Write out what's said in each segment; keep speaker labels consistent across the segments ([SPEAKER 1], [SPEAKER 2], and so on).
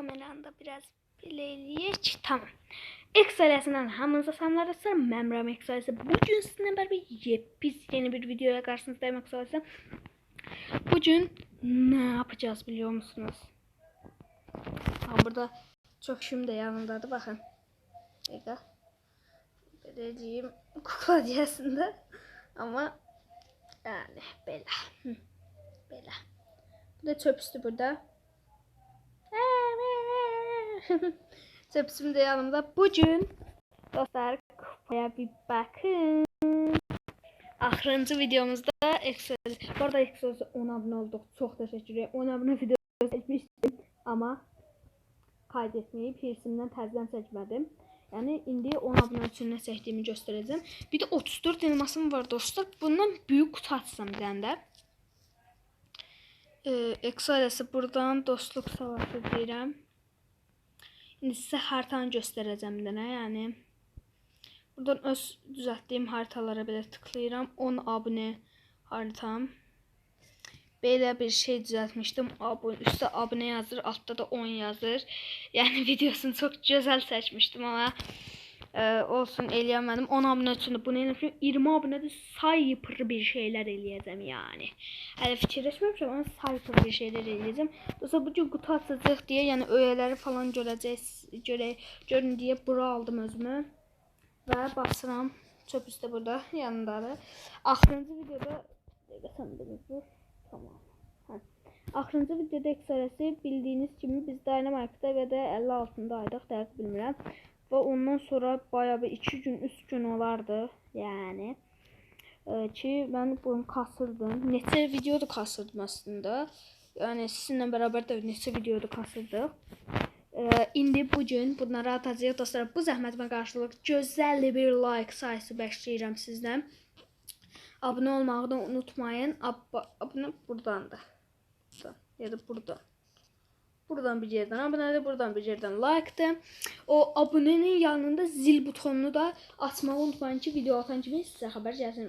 [SPEAKER 1] kameranı da biraz bileleyek. Tamam. X ailesinden hamınıza selamlar dostlar. Ben Ram X ailesi. Bugün sizinle beraber yepis yeni bir videoya karşınızdayım X ailesi. Bugün ne yapacağız biliyor musunuz? Ha, burada çok şimdi de yanındadır bakın. Dakika. Vereceğim kukla diyesinde. Ama yani bela. Hı, Bela. Bu da çöp üstü burada. Çöpsüm de yanımda. Bugün dostlar kupaya bir bakın. Ahırıncı videomuzda Excel. Bu arada Excel'de 10 abone olduk. Çok teşekkür ederim. 10 abone video çekmiştim ama kaydetmeyip hirsimden təzədən çəkmədim. Yəni indi 10 abunə üçün nə çəkdiyimi göstərəcəm. Bir də 34 elmasım var dostlar. Bundan böyük qutu açsam bir dənə də. Ee, Excel'si buradan dostluq savaşı deyirəm. İndi sizə haritanı göstərəcəm dənə, yəni buradan öz düzəltdiyim haritalara belə tıklayıram. 10 abunə haritam. Belə bir şey düzəltmişdim. Abone, üstə abunə yazır, altda da 10 yazır. Yəni videosunu çox gözəl seçmişdim amma e, olsun eləyəmədim. 10 abunə üçün də bunu eləmişəm. 20 abunədə sayıpır bir şeylər eləyəcəm yəni. Hələ fikirləşməmişəm amma sayıpır bir şeylər eləyəcəm. Dostlar bu gün qutu açacaq deyə, yəni öyələri falan görəcəksiniz, görə görün deyə bura aldım özümü və basıram. Çöp üstə burada yanındadır. Axırıncı videoda. Tamam. Axırıncı videoda eksərəsi bildiyiniz kimi biz Dynamite-da və də 50 altındaydıq, dəqiq bilmirəm. Və ondan sonra bayağı bir 2 gün, 3 gün olardı. Yəni e, ki mən bunu kasırdım. Neçə videoda kasırdım aslında. Yəni sizinlə bərabər də neçə videoda kasırdıq. E, indi bu gün bunları atacağıq dostlar. Bu zəhmətimə qarşılıq gözəl bir like sayısı bəkləyirəm sizdən. Abone olmağı da unutmayın. Ab abone buradan da. Buradan. Ya da buradan. Buradan bir yerden abone de buradan bir yerden like de. O abonenin yanında zil butonunu da açmayı unutmayın ki video atan kimi sizə xəbər gəlsin.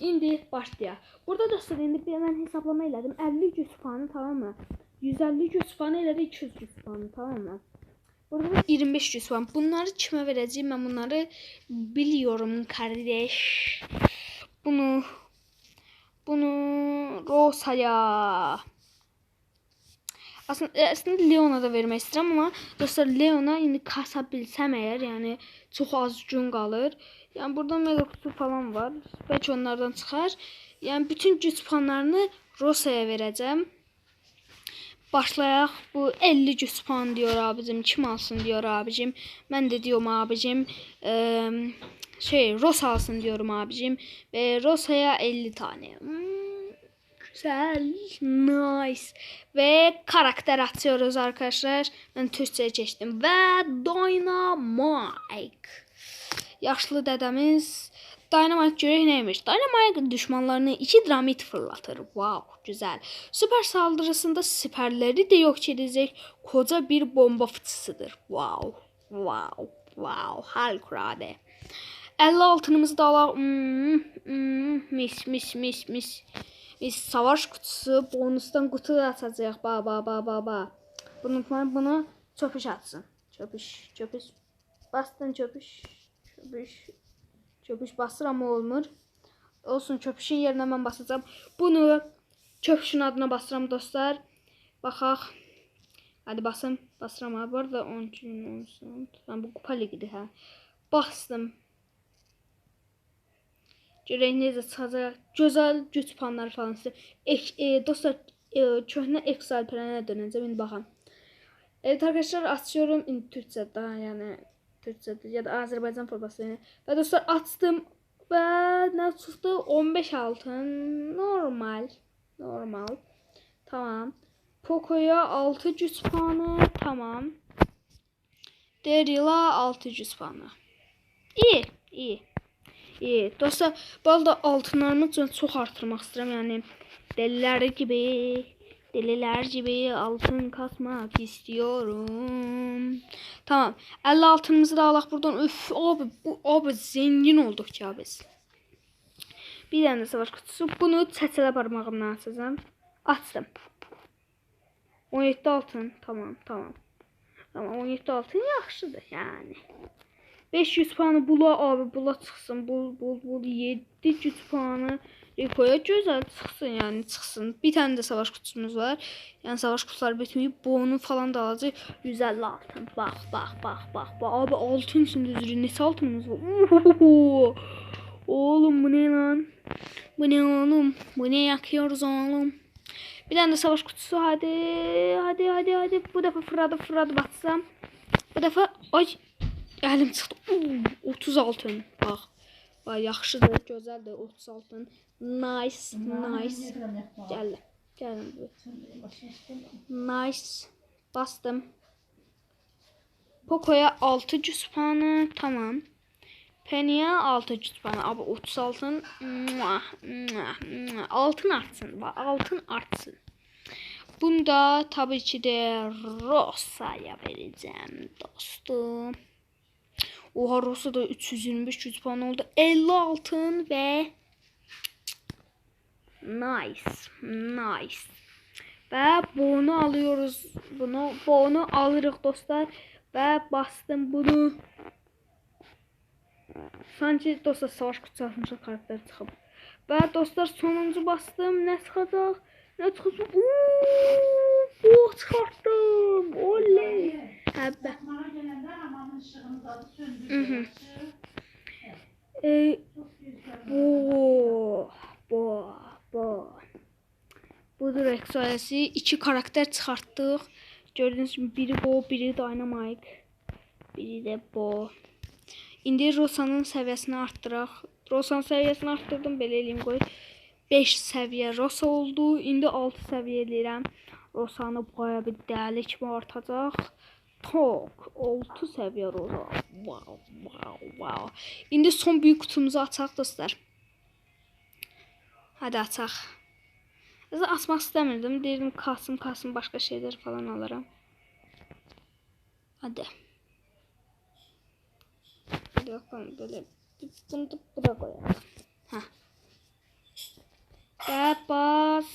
[SPEAKER 1] İndi başlayaq. Burada dostlar indi bir mən hesablama elədim. 50 güc puanı tamam mı? 150 güc puanı elədi 200 güc puanı tamam mı? Burada da 25 güc puan. Bunları kimə verəcəyim? Mən bunları biliyorum kardeş. Bunu bunu Rosa'ya aslında, e, aslında Leon'a da vermək istəyirəm amma dostlar Leon'a indi kasa bilsəm əgər, yəni çox az gün qalır. Yəni burada mega kutu falan var. Bəlkə onlardan çıxar. Yəni bütün güc puanlarını Rosa'ya verəcəm. Başlayaq. Bu 50 güc puan diyor abicim. Kim alsın diyor abicim. Mən də diyorum abicim. Eee şey Rosa alsın diyorum abicim. Ve Rosa'ya 50 tane. Hmm, güzel. Nice. Ve karakter atıyoruz arkadaşlar. Ben Türkçe'ye geçtim. Ve Dynamite. Yaşlı dedemiz Dynamite görək neymiş? Dynamite düşmanlarını iki dramit fırlatır. Wow, güzel. Süper saldırısında siperleri de yok edecek koca bir bomba fıçısıdır. Wow, wow, wow. Harikulade. 50 altınımızı da alaq. Hmm, hmm, mis, mis, mis, mis. Mis savaş kutusu, bonusdan kutu da açacağıq. Ba, ba, ba, ba, ba. Bunu, bunu çöpüş atsın. Çöpüş, çöpüş. Bastın çöpüş. Çöpüş. Çöpüş basır ama olmur. Olsun çöpüşün yerine mən basacağım. Bunu çöpüşün adına basıram dostlar. Baxaq. Hadi basın. Basıram ha. Bu arada 10 gün olsun. Ben bu kupa ligidir ha. Bastım. Görək necə çıxacaq. Gözəl güc puanları falan sizə. Ek, e, dostlar e, köhnə X alperənə dönəcəm. İndi baxın. Evet arkadaşlar açıyorum. İndi Türkçe daha yani Türkçe ya da Azerbaycan forması yani. Ve dostlar açtım. Ve ne çıktı? 15 altın. Normal. Normal. Tamam. Poco'ya 6 güç puanı. Tamam. Daryl'a 6 güç puanı. İyi. iyi. İyi. Dostlar, bu arada altınlarımı çox artırmaq istəyirəm. Yəni dəlilər gibi, dəlilər gibi altın kasmaq istiyorum. Tamam. 50 altınımızı da alaq buradan. Üf, abi bu abi zengin olduq ki biz. Bir dənə də savaş kutusu. Bunu çəçələ barmağımla açacağam. Açdım. 17 altın. Tamam, tamam. Tamam, 17 altın yaxşıdır yani. 500 puanı bula abi bula çıxsın. Bul bul bul 700 puanı Rico'ya gözəl çıxsın yəni çıxsın. Bir tane de savaş kutusumuz var. Yəni savaş kutuları bitməyib. Bu onun falan da alacaq. 150 altın. Bax, bax, bax. bax. Abi altın üçün düzürü. Neçə altınımız var? Uhuhu. Oğlum bu ne lan? Bu ne oğlum? Bu ne yakıyoruz oğlum? Bir tane de savaş kutusu hadi. Hadi hadi hadi. Bu defa fırladı fırladı batsam. Bu defa ay elim çıxdı. Uuu, 30 altın. Bax. Bax yaxşıdır, gözəldir 30 altın. Nice, nice. Gəl. Gəlin. Nice. Bastım. Poco'ya 600 puanı. Tamam. Penny'e 600 puanı. Abi 30 altın. Altın artsın. Bak altın artsın. Bunda tabii ki de Rosa'ya vereceğim dostum. Oha Rosa da 325 100 puan oldu. 50 altın ve nice. Nice. Ve bunu alıyoruz. Bunu bunu alırıq dostlar. Ve bastım bunu. Sanki dostlar savaş kutusu açmışıq karakter çıxıb. Və dostlar sonuncu bastım. Nə çıxacaq? Nə çıxacaq? Uuu, bu çıxartdım. Oley. Hə, bə.
[SPEAKER 2] Bana gelenler amanın ışığını da
[SPEAKER 1] Mhm.
[SPEAKER 2] söndürüyor.
[SPEAKER 1] E, bu, bu, bu. Budur Exoalesi. İki karakter çıxartdıq. Gördüyünüz kimi biri bu, biri Dynamite. Biri də bu. İndi Rosanın səviyyəsini artdıraq. Rosanın səviyyəsini artdırdım, belə eləyim qoy. 5 səviyyə Rosa oldu. İndi 6 səviyyə eləyirəm. Rosanı baya bir dəli kimi artacaq. Tok 6 səviyyə Rosa. Wow, wow, wow. İndi son büyük kutumuzu açaq dostlar. Hadi açaq. Özü açmaq istəmirdim. Deyirdim kalsın, kalsın başqa şeylər falan alaram. Hadi. Hadi bakalım böyle. Bunu da bura koyalım. Heh. Və bas.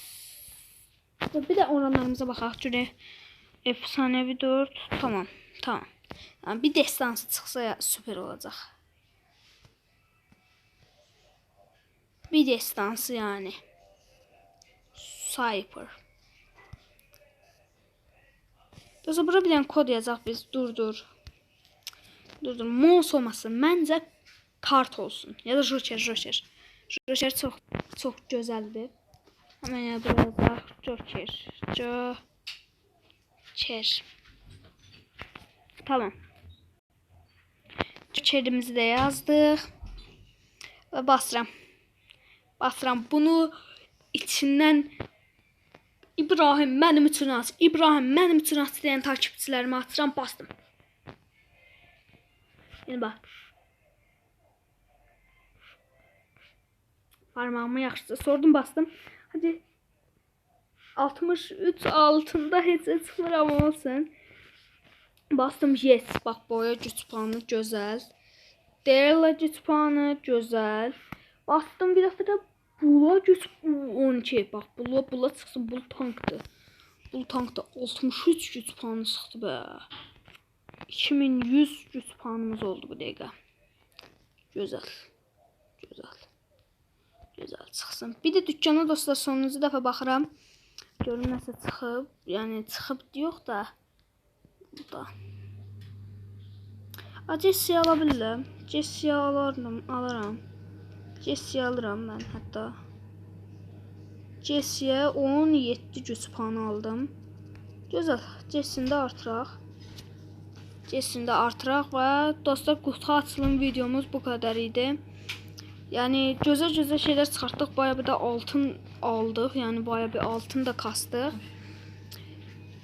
[SPEAKER 1] Bir de oranlarımıza baxaq. Görək. Efsanevi 4. Tamam. Tamam. Yani bir destansı çıksa ya süper olacak. Bir destansı yani. Cyper. Dostlar bura bir dənə kod yazacaq biz. Dur dur. Dur dur. Mons olmasın. Məncə kart olsun. Ya da Joker, Joker. Joker çox çox gözəldir. Hemen ya bura. Joker. Joker. Tamam. Jokerimizi de yazdık. Ve basıram. Basıram. Bunu içindən İbrahim mənim üçün aç. İbrahim mənim üçün aç deyən takipçilərimi atıram, bastım. Yəni bax. Parmağımı yaxşıca sordum, bastım. Hadi. 63 altında çıxmır amma olsun. Bastım yes. Bax boya güc puanı gözəl. Derla güc puanı gözəl. Bastım bir dəfə də bula güc 12. Bax bula bula çıxsın. Bul tankdır. Bul tankda 63 güc puanı çıxdı bə. 2100 güc puanımız oldu bu dəqiqə. Gözəl. Gözəl. Gözəl çıxsın. Bir də dükkana dostlar sonuncu dəfə baxıram. Görüm nəsə çıxıb. Yəni çıxıb yox da. Burada. A Jessie ala bilirəm. Jessie alarım, alaram. Jessie alıram mən hətta. Jessie 17 güc puanı aldım. Gözəl. Jessini də artıraq. Jessini də artıraq və dostlar qutu açılım videomuz bu qədər idi. Yəni gözəl-gözəl şeylər çıxartdıq. Baya bir də altın aldıq. Yəni baya bir altın da kastıq.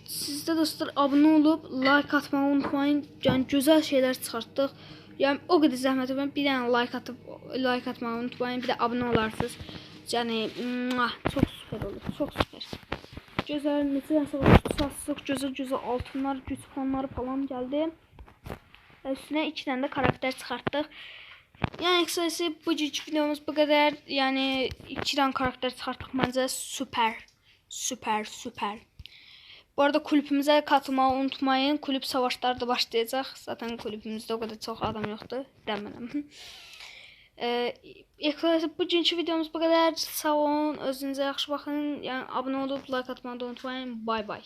[SPEAKER 1] Siz də dostlar abunə olub like atmağı unutmayın. Yəni gözəl şeylər çıxartdıq. Yəni o qədər zəhmət edin. Bir dənə like atıb like atmağı unutmayın. Bir də abunə olarsınız. Yəni muah, çox super olur. Çox super. Gözəl necə satsıq, gözəl-gözəl altınlar, güc puanları falan gəldi. Üstünə 2 dənə də karakter çıxartdıq. Yəni kısacası bu cüc videomuz bu qədər. Yəni 2 dənə karakter çıxartdıq məncə super. Super, super. Bu arada kulübümüzə katılmağı unutmayın. Kulüp savaşları da başlayacaq. Zaten kulübümüzdə o qədər çox adam yoxdur. Dəmənəm. Eee, bugünkü videomuz bu qədər. Sağ olun. Özünüzə yaxşı baxın. Yəni abunə olub like atmağı da unutmayın. Bay bay.